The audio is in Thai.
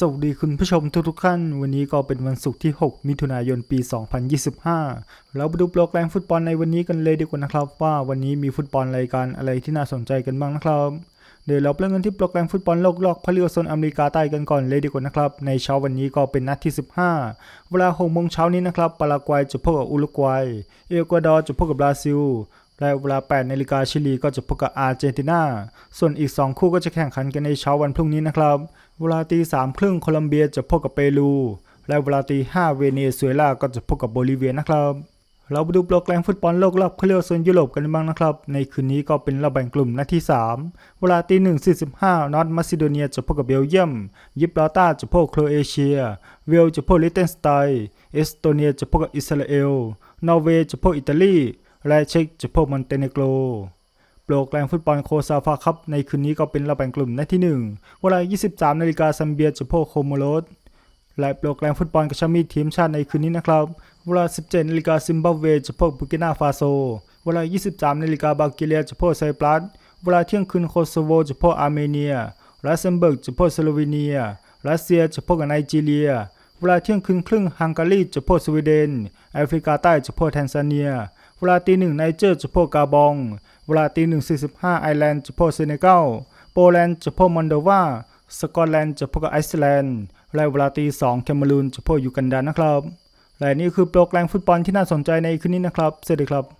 สวัสดีคุณผู้ชมทุกๆท่าน วันนี้ก็เป็นวันศุกร์ที่ 6 มิถุนายนปี 2025 เราไปดูโปรแกรมฟุตบอลในวันนี้กันเลยดีกว่านะครับ ว่าวันนี้มีฟุตบอลรายการอะไรที่น่าสนใจกันบ้างนะครับ เดี๋ยวเราเริ่มกันที่โปรแกรมฟุตบอลโลกรอบพลีโอโซนอเมริกาใต้กันก่อนเลยดีกว่านะครับ ในเช้าวันนี้ก็เป็นนัดที่ 15 เวลา6โมงเช้านี้นะครับปารากวัยจะพบกับอุรุกวัย เอกวาดอร์จะพบกับบราซิล และเวลา 8 นาฬิกาชิลีก็จะพบกับอาร์เจนตินา ส่วนอีก 2 คู่ก็จะแข่งขันกันในเช้าวันพรุ่งนี้นะครับ เวลาตีสามครึ่งโคลัมเบียจะพบกับเปรู และเวลาตีห้าเวเนซุเอลาก็จะพบกับโบลิเวียนะครับ เราไปดูโปรแกรมฟุตบอลโลกรอบเขาเรียกว่าโซนยุโรปกันบ้างนะครับ ในคืนนี้ก็เป็นรอบแบ่งกลุ่มนัดที่ 3 เวลาตีหนึ่งสี่สิบห้านอตมาซิโดเนียจะพบกับเบลเยียม ยิบราตาจะพบโครเอเชีย เวลจะพบลิเทนสไตน์เอสโตเนียจะพบกับอิสราเอล นอร์เวย์จะพบอิตาลี และเช็กจะพบกับมอนเตเนโกรโปรแกรมฟุตบอลโคซาฟาครับในคืนนี้ก็เป็นรอบแบ่งกลุ่มนัดที่ 1 เวลา 23 นาฬิกาซัมเบียจะพบโคโมโรสและโปรแกรมฟุตบอลกระชับมิตรทีมชาติในคืนนี้นะครับ เวลา 17 นาฬิกาซิมบับเวจะพบบูกินาฟาโซ เวลา 23 นาฬิกาบาลแกเรียจะพบไซปรัส เวลาเที่ยงคืนโคโซโวจะพบอาร์เมเนียลัสเซมเบิร์กจะพบสโลวีเนีย รัสเซียจะพบกับไนจีเรีย เวลาเที่ยงคืนครึ่งฮังการีจะพบสวีเดน แอฟริกาใต้จะพบแทนซาเนีย เวลาตีหนึ่งไนเจอร์จะพบกาบอง เวลาตีหนึ่งสี่สิบห้าไอร์แลนด์จะพบเซเนกัลโปแลนด์จะพบมอนโดวาสกอตแลนด์จะพบกับไอซ์แลนด์และเวลาตีสองแคนารูนจะพบยูกันดานะครับและนี่คือโปรแกรมฟุตบอลที่น่าสนใจในคืนนี้นะครับสวัสดีครับ